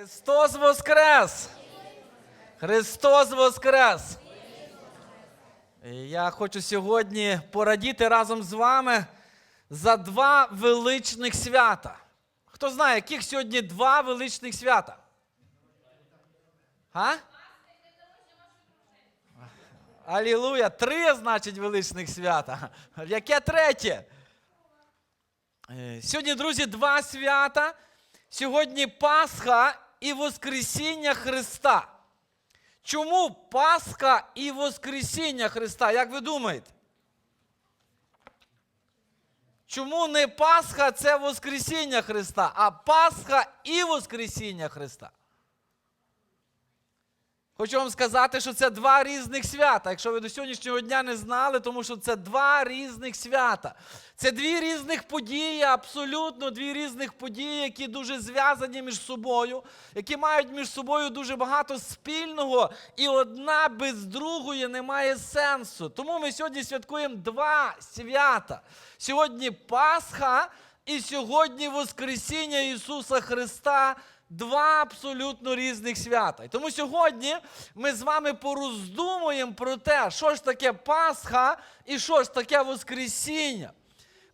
Христос Воскрес! Христос Воскрес! Я хочу сьогодні порадіти разом з вами за два величних свята. Хто знає, яких сьогодні два величних свята? А? Алілуя! Три, значить, величних свята. Яке третє? Е, Сьогодні, друзі, два свята. Сьогодні Пасха і Воскресіння Христа. Чому Пасха і Воскресіння Христа? Як ви думаєте? Чому не Пасха це Воскресіння Христа, а Пасха і Воскресіння Христа? Хочу вам сказати, що це два різних свята. Якщо ви до сьогоднішнього дня не знали, тому що це два різних свята. Це дві різних події, абсолютно дві різних події, які дуже зв'язані між собою, які мають між собою дуже багато спільного, і одна без другої не має сенсу. Тому ми сьогодні святкуємо два свята. Сьогодні Пасха і сьогодні Воскресіння Ісуса Христа два абсолютно різних свята. І тому сьогодні ми з вами пороздумуємо про те, що ж таке Пасха і що ж таке Воскресіння.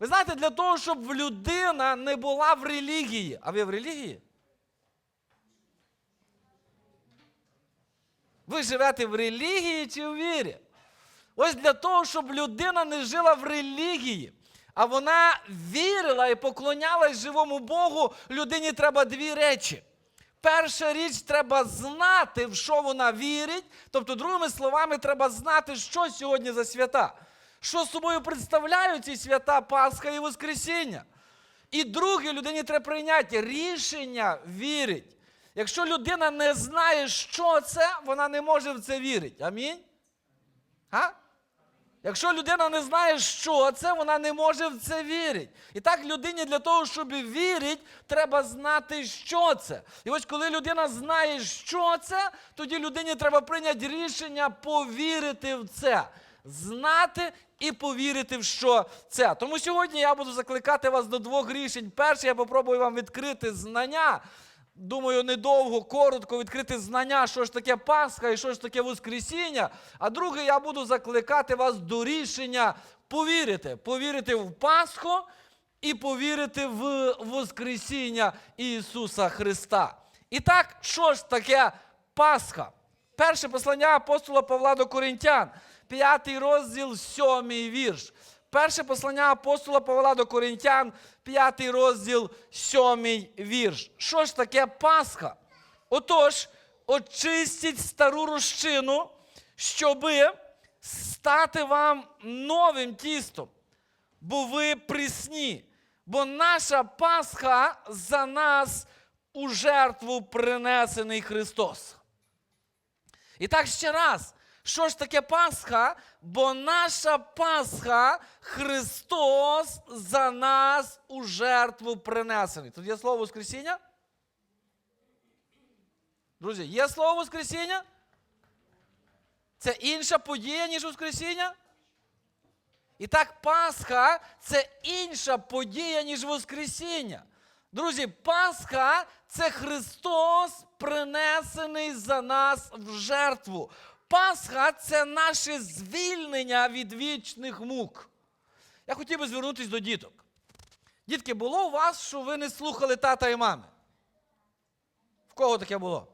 Ви знаєте, для того, щоб людина не була в релігії. А ви в релігії? Ви живете в релігії чи в вірі? Ось для того, щоб людина не жила в релігії, а вона вірила і поклонялась живому Богу, людині треба дві речі. Перша річ треба знати, в що вона вірить. Тобто, другими словами, треба знати, що сьогодні за свята, що собою представляють ці свята Пасха і Воскресіння. І друге, людині треба прийняти рішення вірить. Якщо людина не знає, що це, вона не може в це вірити. Амінь? А? Якщо людина не знає, що це, вона не може в це вірити. І так людині для того, щоб вірити, треба знати, що це. І ось коли людина знає, що це, тоді людині треба прийняти рішення повірити в це. Знати і повірити в що це. Тому сьогодні я буду закликати вас до двох рішень. Перше, я попробую вам відкрити знання. Думаю, недовго, коротко відкрити знання, що ж таке Пасха і що ж таке Воскресіння. А друге, я буду закликати вас до рішення повірити. Повірити в Пасху і повірити в Воскресіння Ісуса Христа. І так, що ж таке Пасха? Перше послання апостола Павла до Коринтян, п'ятий розділ, сьомий вірш. Перше послання апостола Павла до Коринтян, п'ятий розділ, сьомий вірш. Що ж таке Пасха? Отож, очистіть стару розчину, щоби стати вам новим тістом, бо ви присні. Бо наша Пасха за нас у жертву принесений Христос. І так ще раз. Що ж таке Пасха? Бо наша Пасха Христос за нас у жертву принесений. Тут є слово Воскресіння? Друзі, є слово Воскресіння? Це інша подія, ніж Воскресіння? І так, Пасха це інша подія, ніж Воскресіння. Друзі, Пасха це Христос, принесений за нас в жертву. Пасха це наше звільнення від вічних мук. Я хотів би звернутися до діток. Дітки, було у вас, що ви не слухали тата і мами? В кого таке було?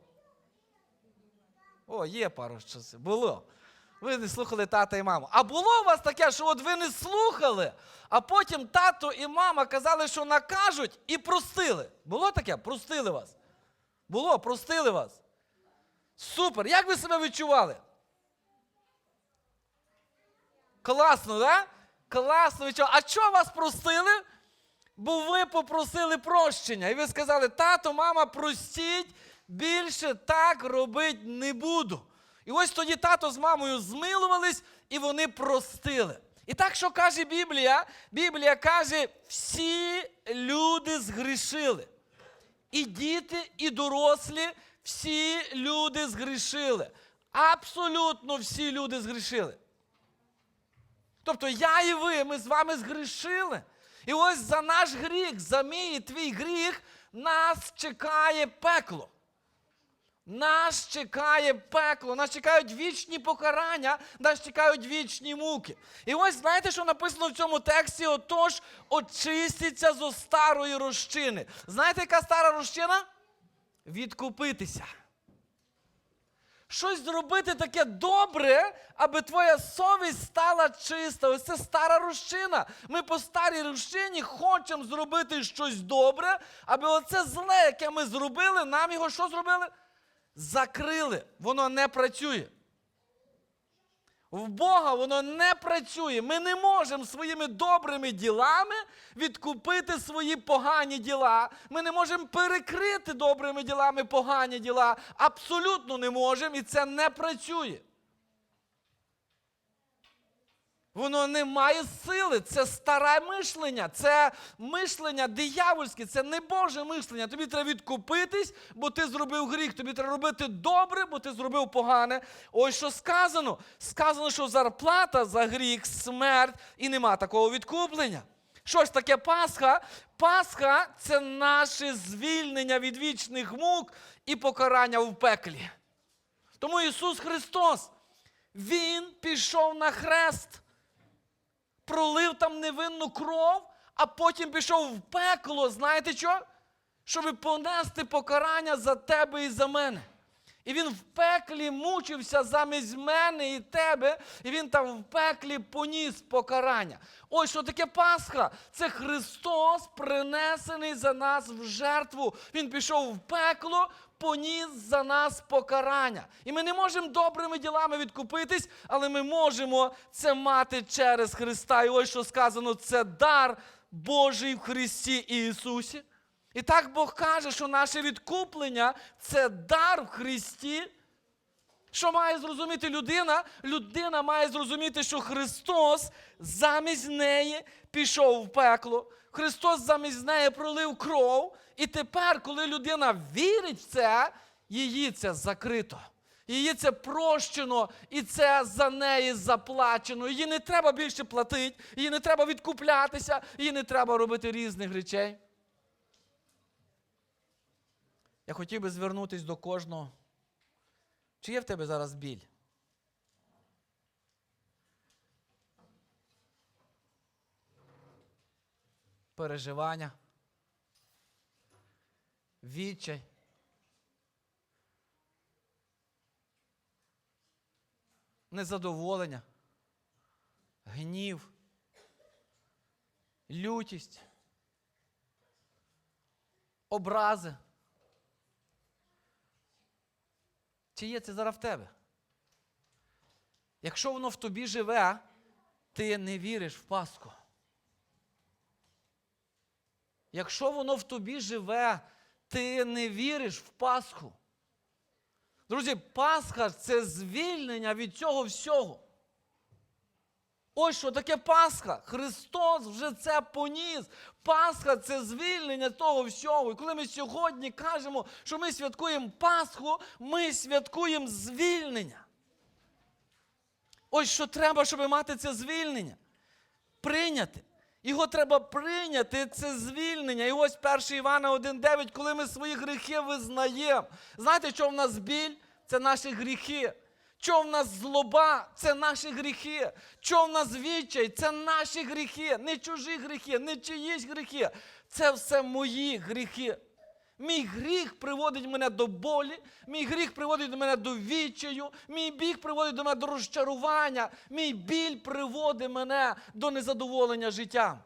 О, є пару часів. Було. Ви не слухали тата і маму. А було у вас таке, що от ви не слухали, а потім тато і мама казали, що накажуть, і простили. Було таке? Простили вас. Було, простили вас. Супер! Як ви себе відчували? Класно, да? Класно відчували. А чого вас простили? Бо ви попросили прощення. І ви сказали, тато, мама, простіть, більше так робити не буду. І ось тоді тато з мамою змилувались, і вони простили. І так, що каже Біблія? Біблія каже, всі люди згрішили. І діти, і дорослі, всі люди згрішили. Абсолютно всі люди згрішили. Тобто я і ви, ми з вами згрішили. І ось за наш гріх, за мій і твій гріх, нас чекає пекло. Нас чекає пекло, нас чекають вічні покарання, нас чекають вічні муки. І ось знаєте, що написано в цьому тексті? Отож, очиститься зо старої розчини. Знаєте, яка стара розчина? Відкупитися. Щось зробити таке добре, аби твоя совість стала чиста. Ось це стара рущина. Ми по старій рущині хочемо зробити щось добре, аби оце зле, яке ми зробили, нам його що зробили? закрили, воно не працює. В Бога воно не працює. Ми не можемо своїми добрими ділами відкупити свої погані діла. Ми не можемо перекрити добрими ділами погані діла. Абсолютно не можемо, і це не працює. Воно не має сили, це старе мишлення, це мишлення диявольське, це не Боже мишлення. Тобі треба відкупитись, бо ти зробив гріх. Тобі треба робити добре, бо ти зробив погане. Ось що сказано. Сказано, що зарплата за гріх, смерть, і нема такого відкуплення. Що ж таке Пасха? Пасха це наше звільнення від вічних мук і покарання в пеклі. Тому Ісус Христос, Він пішов на хрест пролив там невинну кров, а потім пішов в пекло. Знаєте що? Щоб понести покарання за тебе і за мене. І він в пеклі мучився замість мене і тебе, і він там в пеклі поніс покарання. Ось що таке Пасха. Це Христос, принесений за нас в жертву. Він пішов в пекло, поніс за нас покарання. І ми не можемо добрими ділами відкупитись, але ми можемо це мати через Христа. І ось що сказано: це дар Божий в Христі Ісусі. І так Бог каже, що наше відкуплення це дар в Христі. Що має зрозуміти людина? Людина має зрозуміти, що Христос замість неї пішов в пекло. Христос замість неї пролив кров. І тепер, коли людина вірить в це, її це закрито. Її це прощено, і це за неї заплачено. Її не треба більше платити, її не треба відкуплятися, її не треба робити різних речей. Я хотів би звернутися до кожного. Чи є в тебе зараз біль? Переживання? Відчай? Незадоволення? Гнів? Лютість? Образи? Чи є це зараз в тебе? Якщо воно в тобі живе, ти не віриш в Пасху. Якщо воно в тобі живе, ти не віриш в Пасху. Друзі, Пасха це звільнення від цього всього. Ось що таке Пасха. Христос вже це поніс. Пасха це звільнення того всього. І коли ми сьогодні кажемо, що ми святкуємо Пасху, ми святкуємо звільнення. Ось що треба, щоб мати це звільнення. Прийняти. Його треба прийняти, це звільнення. І ось 1 Івана 1,9, коли ми свої гріхи визнаємо. Знаєте, що в нас біль? Це наші гріхи. Що в нас злоба це наші гріхи. Що в нас відчай це наші гріхи, не чужі гріхи, не чиїсь гріхи. Це все мої гріхи. Мій гріх приводить мене до болі, мій гріх приводить до мене до відчаю, мій біг приводить до мене до розчарування, мій біль приводить мене до незадоволення життям.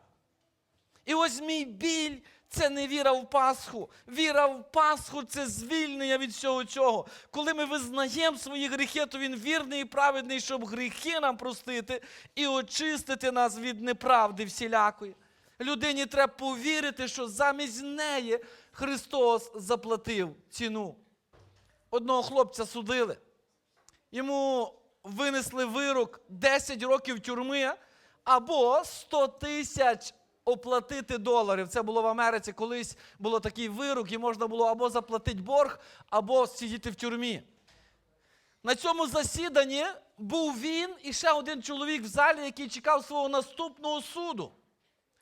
І ось мій біль це не віра в Пасху. Віра в Пасху це звільнення від всього цього. Коли ми визнаємо свої гріхи, то він вірний і праведний, щоб гріхи нам простити і очистити нас від неправди всілякої. Людині треба повірити, що замість неї Христос заплатив ціну. Одного хлопця судили. Йому винесли вирок 10 років тюрми або 100 тисяч оплатити доларів. Це було в Америці колись було такий вирок, і можна було або заплатити борг, або сидіти в тюрмі. На цьому засіданні був він і ще один чоловік в залі, який чекав свого наступного суду.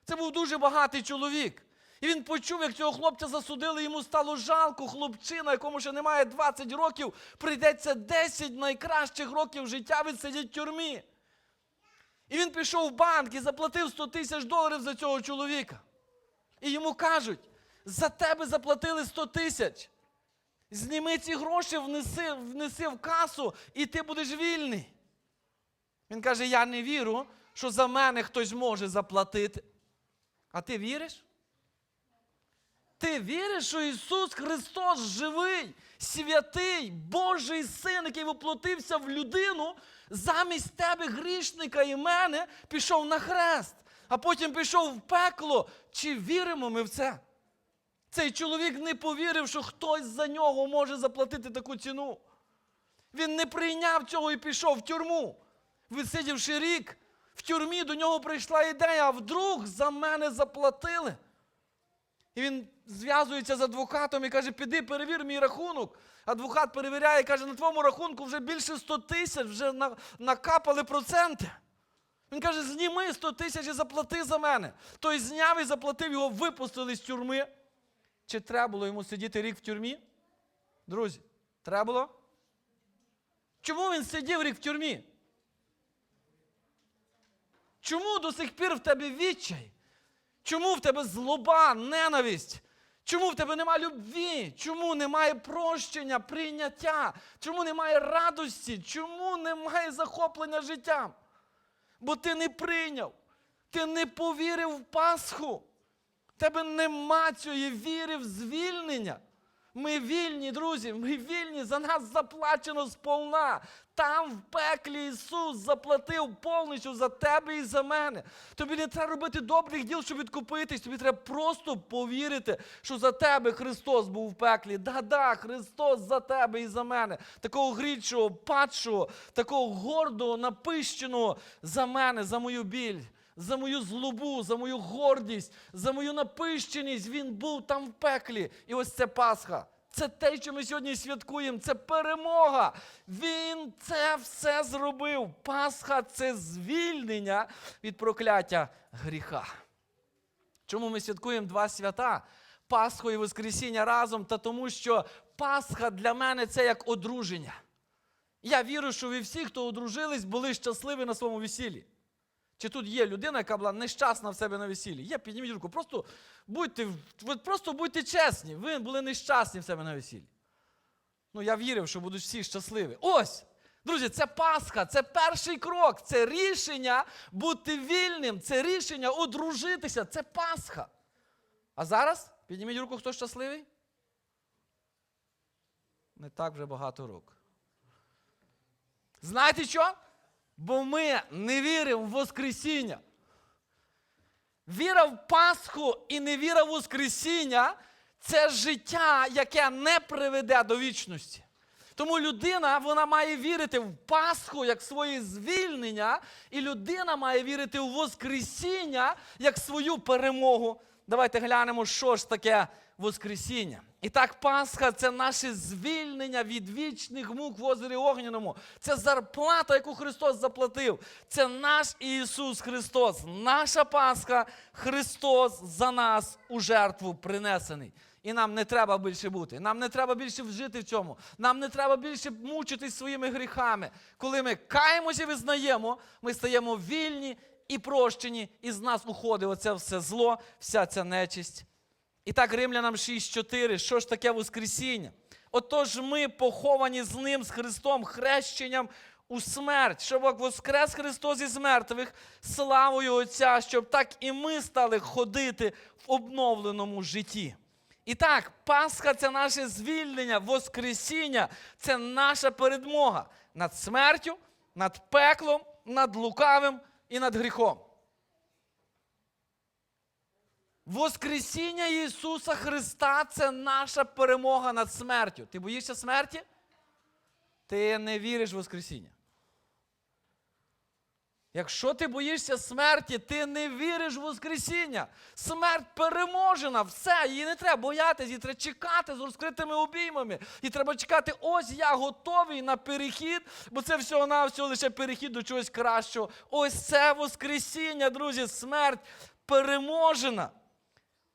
Це був дуже багатий чоловік. І він почув, як цього хлопця засудили, йому стало жалко, хлопчина, якому ще немає 20 років, прийдеться 10 найкращих років життя відсидіть в тюрмі. І він пішов в банк і заплатив 100 тисяч доларів за цього чоловіка. І йому кажуть: за тебе заплатили 100 тисяч. Зніми ці гроші, внеси, внеси в касу, і ти будеш вільний. Він каже: Я не вірю, що за мене хтось може заплатити. А ти віриш? Ти віриш, що Ісус Христос живий, святий, Божий син, який воплотився в людину, замість тебе, грішника і мене, пішов на хрест, а потім пішов в пекло. Чи віримо ми в це? Цей чоловік не повірив, що хтось за нього може заплатити таку ціну. Він не прийняв цього і пішов в тюрму. Висидівши рік, в тюрмі до нього прийшла ідея, а вдруг за мене заплатили. І він зв'язується з адвокатом і каже: піди, перевір мій рахунок. Адвокат перевіряє і каже, на твоєму рахунку вже більше 100 тисяч, вже накапали проценти. Він каже, зніми 100 тисяч і заплати за мене. Той зняв і заплатив, його випустили з тюрми. Чи треба було йому сидіти рік в тюрмі? Друзі, треба було? Чому він сидів рік в тюрмі? Чому до сих пір в тебе відчай? Чому в тебе злоба, ненависть? Чому в тебе немає любві? Чому немає прощення, прийняття? Чому немає радості? Чому немає захоплення життям? Бо ти не прийняв, ти не повірив в Пасху. В тебе нема цієї віри в звільнення. Ми вільні, друзі, ми вільні, за нас заплачено сповна. Там в пеклі Ісус заплатив повністю за тебе і за мене. Тобі не треба робити добрих діл, щоб відкупитись. Тобі треба просто повірити, що за тебе Христос був в пеклі. Да-да, Христос за тебе і за мене. Такого грічого, падшого, такого гордого, напищеного за мене, за мою біль за мою злобу, за мою гордість, за мою напищеність. Він був там в пеклі. І ось це Пасха. Це те, що ми сьогодні святкуємо. Це перемога. Він це все зробив. Пасха це звільнення від прокляття гріха. Чому ми святкуємо два свята? Пасху і Воскресіння разом, та тому що Пасха для мене це як одруження. Я вірю, що ви всі, хто одружились, були щасливі на своєму весіллі. Чи тут є людина, яка була нещасна в себе на весіллі? Є, підніміть руку. Просто будьте, просто будьте чесні. Ви були нещасні в себе на весіллі. Ну, я вірив, що будуть всі щасливі. Ось! Друзі, це Пасха, це перший крок, це рішення бути вільним, це рішення одружитися, це Пасха. А зараз підніміть руку, хто щасливий? Не так вже багато рук. Знаєте що? Бо ми не віримо в Воскресіння. Віра в Пасху і невіра в Воскресіння це життя, яке не приведе до вічності. Тому людина вона має вірити в Пасху як своє звільнення, і людина має вірити в Воскресіння як свою перемогу. Давайте глянемо, що ж таке Воскресіння. І так, Пасха це наше звільнення від вічних мук в озері Огняному. Це зарплата, яку Христос заплатив. Це наш Ісус Христос. Наша Пасха, Христос за нас у жертву принесений. І нам не треба більше бути. Нам не треба більше вжити в цьому. Нам не треба більше мучитись своїми гріхами. Коли ми каємося і визнаємо, ми стаємо вільні і прощені, і з нас уходить оце все зло, вся ця нечисть. І так, Римлянам 6.4, що ж таке Воскресіння? Отож ми поховані з Ним, з Христом, хрещенням у смерть, щоб як воскрес Христос із мертвих, славою Отця, щоб так і ми стали ходити в обновленому житті. І так, Пасха це наше звільнення, Воскресіння це наша передмога над смертю, над пеклом, над лукавим і над гріхом. Воскресіння Ісуса Христа це наша перемога над смертю. Ти боїшся смерті? Ти не віриш в Воскресіння. Якщо ти боїшся смерті, ти не віриш в Воскресіння. Смерть переможена, все, її не треба боятися, її треба чекати з розкритими обіймами. І треба чекати, ось я готовий на перехід, бо це всього-навсього лише перехід до чогось кращого. Ось це Воскресіння, друзі, смерть переможена.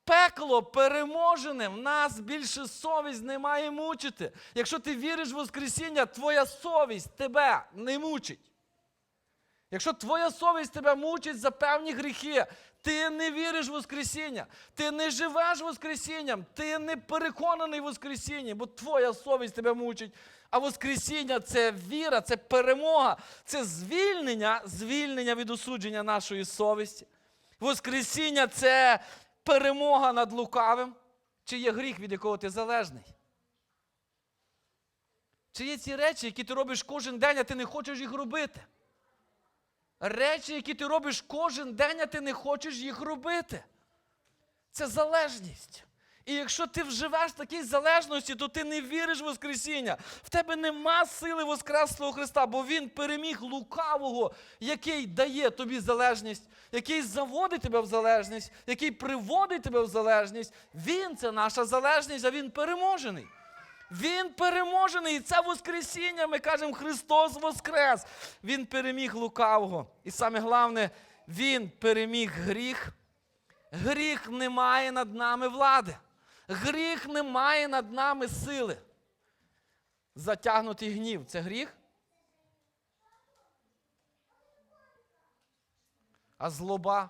Пекло переможене, в нас більше совість не має мучити. Якщо ти віриш в Воскресіння, твоя совість тебе не мучить. Якщо твоя совість тебе мучить за певні гріхи, ти не віриш в Воскресіння, ти не живеш Воскресінням, ти не переконаний в Воскресінні, бо твоя совість тебе мучить. А Воскресіння це віра, це перемога, це звільнення, звільнення від осудження нашої совісті. Воскресіння це перемога над лукавим. Чи є гріх, від якого ти залежний? Чи є ці речі, які ти робиш кожен день, а ти не хочеш їх робити? Речі, які ти робиш кожен день, а ти не хочеш їх робити. Це залежність. І якщо ти вживеш такій залежності, то ти не віриш в Воскресіння. В тебе нема сили Воскреслого Христа, бо Він переміг лукавого, який дає тобі залежність, який заводить тебе в залежність, який приводить тебе в залежність. Він це наша залежність, а Він переможений. Він переможений. І це Воскресіння. Ми кажемо, Христос Воскрес. Він переміг лукавого. І саме головне, Він переміг гріх. Гріх не має над нами влади. Гріх не має над нами сили. Затягнутий гнів це гріх. А злоба,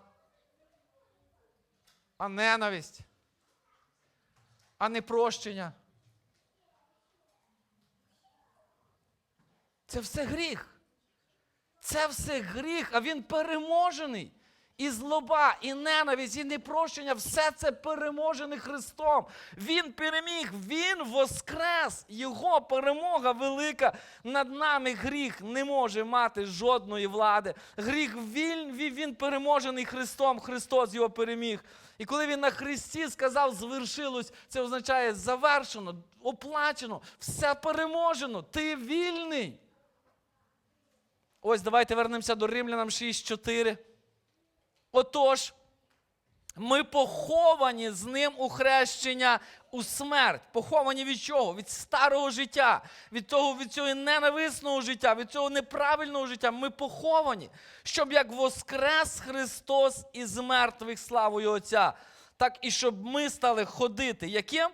а ненависть, а непрощення. Це все гріх. Це все гріх, а він переможений. І злоба, і ненависть, і непрощення все це переможене Христом. Він переміг, Він воскрес. Його перемога велика над нами. Гріх не може мати жодної влади. Гріх він, він, переможений Христом. Христос його переміг. І коли він на Христі сказав, звершилось, це означає завершено, оплачено, все переможено. Ти вільний. Ось давайте вернемося до Римлянам 6.4. Отож, ми поховані з ним у хрещення у смерть. Поховані від чого? Від старого життя, від того, від цього ненависного життя, від цього неправильного життя. Ми поховані, щоб як воскрес Христос із мертвих славою Отця, так і щоб ми стали ходити яким?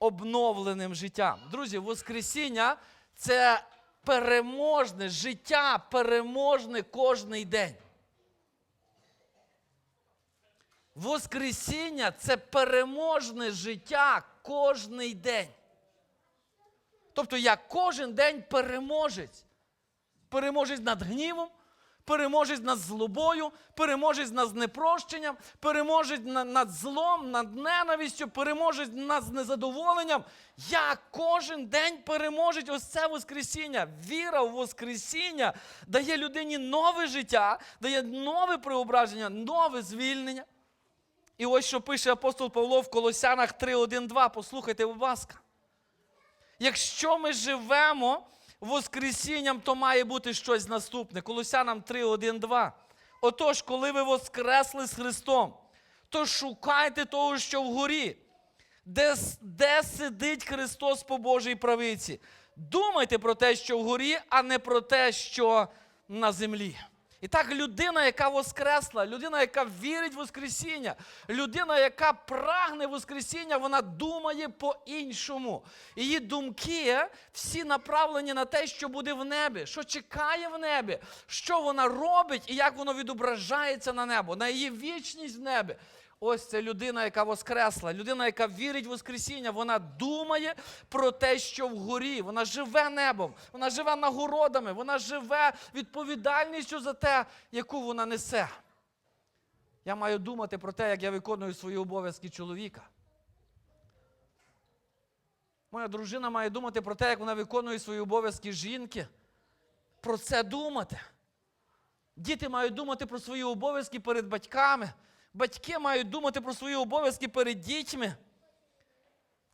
Обновленим життям. Друзі, Воскресіння це переможне життя, переможне кожний день. Воскресіння це переможне життя кожний день. Тобто я кожен день переможець. Переможець над гнівом, переможець над злобою, переможець над непрощенням, переможець над злом, над ненавистю, переможець над незадоволенням. Я кожен день переможець ось це Воскресіння. Віра в Воскресіння дає людині нове життя, дає нове преображення, нове звільнення. І ось що пише апостол Павло в Колосянах 3.1.2. Послухайте, будь ласка. Якщо ми живемо Воскресінням, то має бути щось наступне. Колосянам 3.1.2. Отож, коли ви воскресли з Христом, то шукайте того, що вгорі, де, де сидить Христос по Божій правиці. Думайте про те, що вгорі, а не про те, що на землі. І так, людина, яка воскресла, людина, яка вірить в Воскресіння, людина, яка прагне Воскресіння, вона думає по-іншому. Її думки всі направлені на те, що буде в небі, що чекає в небі, що вона робить і як воно відображається на небо, на її вічність в небі. Ось це людина, яка воскресла, людина, яка вірить в Воскресіння, вона думає про те, що вгорі. Вона живе небом, вона живе нагородами, вона живе відповідальністю за те, яку вона несе. Я маю думати про те, як я виконую свої обов'язки чоловіка. Моя дружина має думати про те, як вона виконує свої обов'язки жінки. Про це думати. Діти мають думати про свої обов'язки перед батьками. Батьки мають думати про свої обов'язки перед дітьми.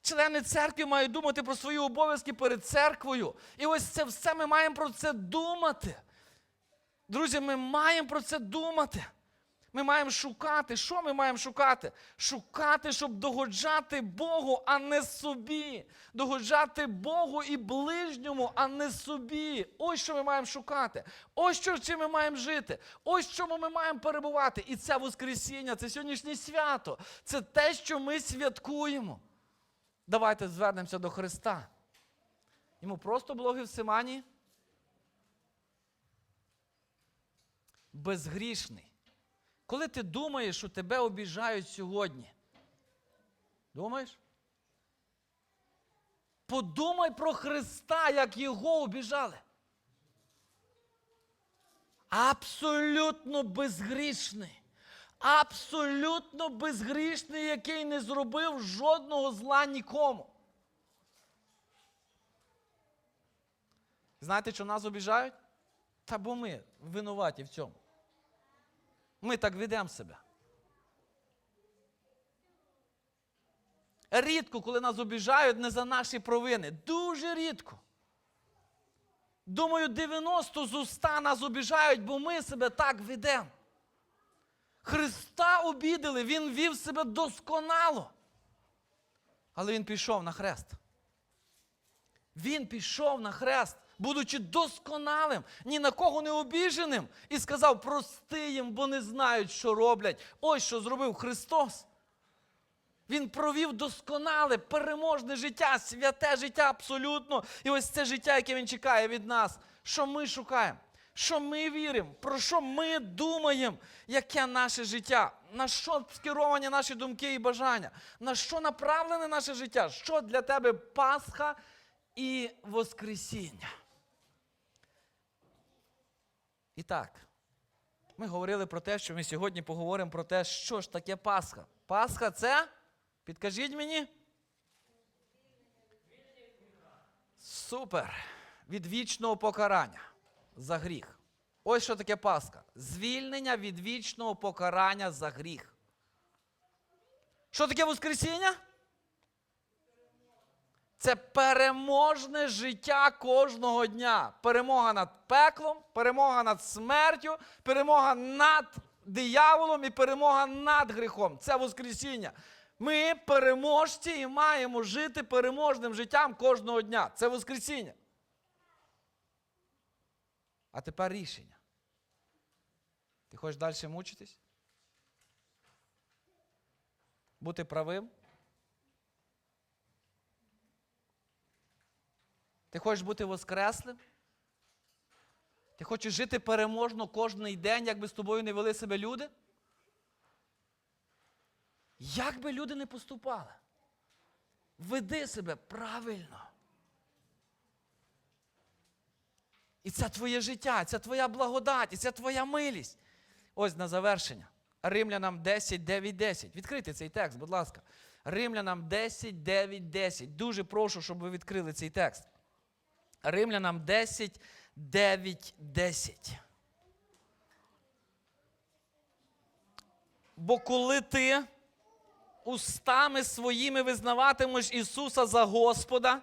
Члени церкви мають думати про свої обов'язки перед церквою. І ось це все ми маємо про це думати. Друзі, ми маємо про це думати. Ми маємо шукати. Що ми маємо шукати? Шукати, щоб догоджати Богу, а не собі. Догоджати Богу і ближньому, а не собі. Ось що ми маємо шукати. Ось що чим ми маємо жити. Ось чому ми маємо перебувати. І це Воскресіння, це сьогоднішнє свято. Це те, що ми святкуємо. Давайте звернемося до Христа. Йому просто було Гефсиманії. Безгрішний. Коли ти думаєш, що тебе обіжають сьогодні, думаєш? Подумай про Христа, як його обіжали. Абсолютно безгрішний. Абсолютно безгрішний, який не зробив жодного зла нікому. Знаєте, що нас обіжають? Та бо ми винуваті в цьому. Ми так ведемо себе. Рідко, коли нас обіжають не за наші провини. Дуже рідко. Думаю, 90 з уста нас обіжають, бо ми себе так ведемо. Христа обідали, Він вів себе досконало. Але Він пішов на хрест. Він пішов на хрест, будучи досконалим, ні на кого не обіженим, і сказав: прости їм, бо не знають, що роблять. Ось що зробив Христос. Він провів досконале, переможне життя, святе життя абсолютно. І ось це життя, яке він чекає від нас. Що ми шукаємо? Що ми віримо? Про що ми думаємо? Яке наше життя? На що скеровані наші думки і бажання? На що направлене наше життя? Що для тебе Пасха і Воскресіння? І так, ми говорили про те, що ми сьогодні поговоримо про те, що ж таке Пасха. Пасха це, підкажіть мені. Супер. Від вічного покарання за гріх. Ось що таке Пасха. Звільнення від вічного покарання за гріх. Що таке Воскресіння? Це переможне життя кожного дня. Перемога над пеклом, перемога над смертю, перемога над дияволом і перемога над гріхом. Це Воскресіння. Ми переможці і маємо жити переможним життям кожного дня. Це Воскресіння. А тепер рішення. Ти хочеш далі мучитись? Бути правим? Ти хочеш бути воскреслим? Ти хочеш жити переможно кожен день, як би з тобою не вели себе люди? Як би люди не поступали? Веди себе правильно. І це твоє життя, це твоя благодать, і це твоя милість. Ось на завершення. Римлянам 10, 9, 10. Відкрийте цей текст, будь ласка. Римлянам 10, 9, 10. Дуже прошу, щоб ви відкрили цей текст. Римлянам 10, 9, 10. Бо коли ти устами своїми визнаватимеш Ісуса за Господа,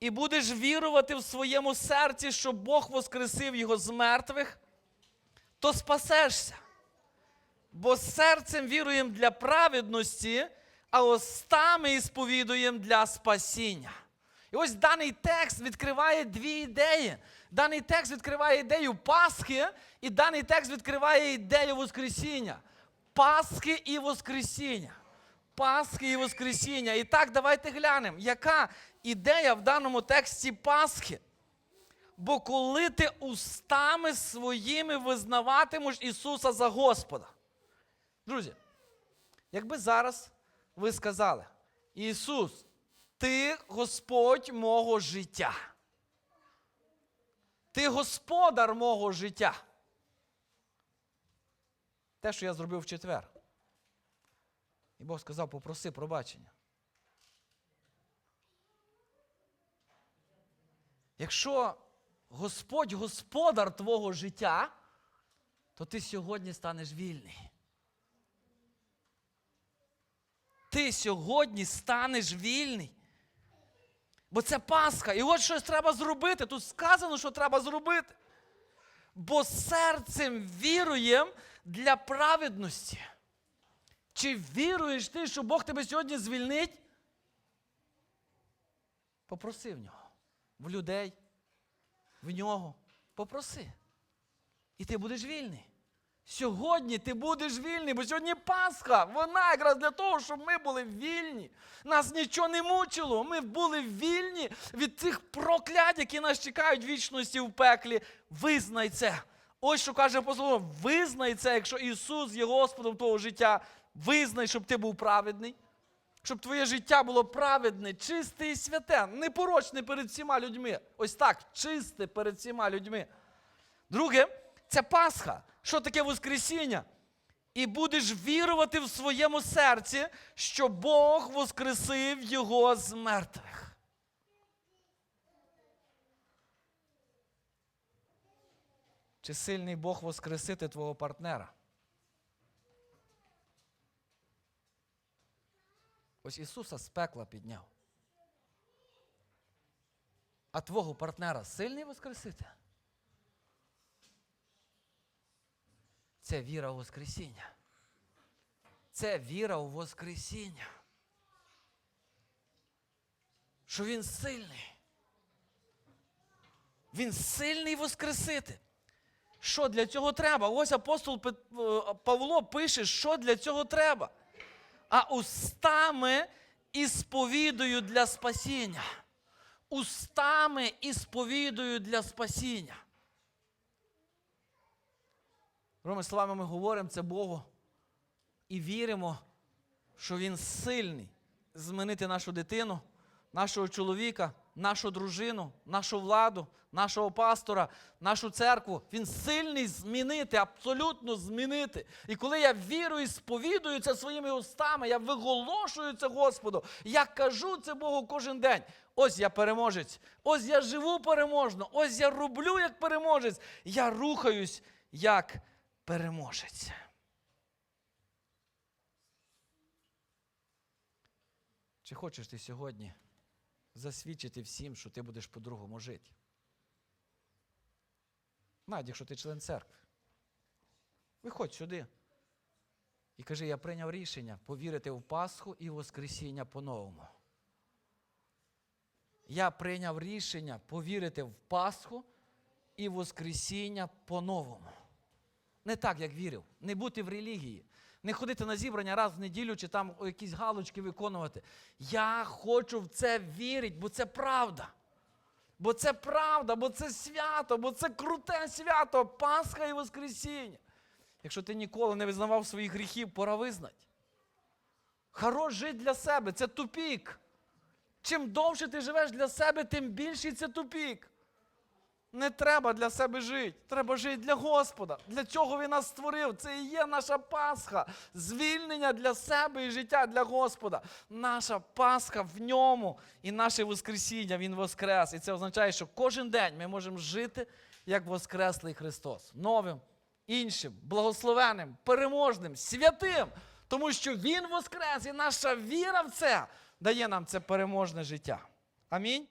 і будеш вірувати в своєму серці, що Бог воскресив Його з мертвих, то спасешся. Бо серцем віруємо для праведності, а устами сповідуємо для спасіння. І ось даний текст відкриває дві ідеї. Даний текст відкриває ідею Пасхи, і даний текст відкриває ідею Воскресіння. Пасхи і Воскресіння. Пасхи і Воскресіння. І так, давайте глянемо, яка ідея в даному тексті Пасхи. Бо коли ти устами своїми визнаватимеш Ісуса за Господа. Друзі, якби зараз ви сказали, Ісус, Ти Господь мого життя. Ти господар мого життя. Те, що я зробив в четвер. І Бог сказав, попроси пробачення. Якщо Господь господар твого життя, то ти сьогодні станеш вільний. Ти сьогодні станеш вільний. Бо це Пасха. І от щось треба зробити. Тут сказано, що треба зробити. Бо серцем віруєм для праведності. Чи віруєш ти, що Бог тебе сьогодні звільнить? Попроси в нього. В людей, в нього. Попроси. І ти будеш вільний. Сьогодні ти будеш вільний, бо сьогодні Пасха. Вона якраз для того, щоб ми були вільні. Нас нічого не мучило. Ми були вільні від цих проклять, які нас чекають вічності в пеклі. Визнай це. Ось що каже апостол, визнай це, якщо Ісус є Господом твого життя. Визнай, щоб ти був праведний. Щоб твоє життя було праведне, чисте і святе, непорочне перед всіма людьми. Ось так, чисте перед всіма людьми. Друге, це Пасха. Що таке Воскресіння? І будеш вірувати в своєму серці, що Бог воскресив його з мертвих. Чи сильний Бог воскресити твого партнера? Ось Ісуса з пекла підняв. А твого партнера сильний воскресити? Це віра у Воскресіння. Це віра у Воскресіння. Що він сильний. Він сильний воскресити. Що для цього треба? Ось апостол е, Павло пише, що для цього треба. А устами і сповідую для спасіння. Устами і сповідую для спасіння. Другими словами, ми говоримо це Богу і віримо, що Він сильний змінити нашу дитину, нашого чоловіка, нашу дружину, нашу владу, нашого пастора, нашу церкву. Він сильний змінити, абсолютно змінити. І коли я вірую і сповідую це своїми устами, я виголошую це Господу, я кажу це Богу кожен день. Ось я переможець, ось я живу переможно, ось я роблю як переможець, я рухаюсь як переможець. Чи хочеш ти сьогодні засвідчити всім, що ти будеш по-другому жити? Навіть якщо ти член церкви. Виходь сюди. І кажи, я прийняв рішення повірити в Пасху і Воскресіння по-новому. Я прийняв рішення повірити в Пасху і Воскресіння по-новому. Не так, як вірив. Не бути в релігії. Не ходити на зібрання раз в неділю чи там якісь галочки виконувати. Я хочу в це вірити, бо це правда. Бо це правда, бо це свято, бо це круте свято, Пасха і Воскресіння. Якщо ти ніколи не визнавав своїх гріхів, пора визнати. Хорош жити для себе, це тупік. Чим довше ти живеш для себе, тим більший це тупік. Не треба для себе жити. Треба жити для Господа. Для цього Він нас створив. Це і є наша Пасха. Звільнення для себе і життя для Господа. Наша Пасха в ньому і наше Воскресіння Він воскрес. І це означає, що кожен день ми можемо жити як Воскреслий Христос. Новим, іншим, благословенним, переможним, святим. Тому що Він воскрес, і наша віра в це дає нам це переможне життя. Амінь.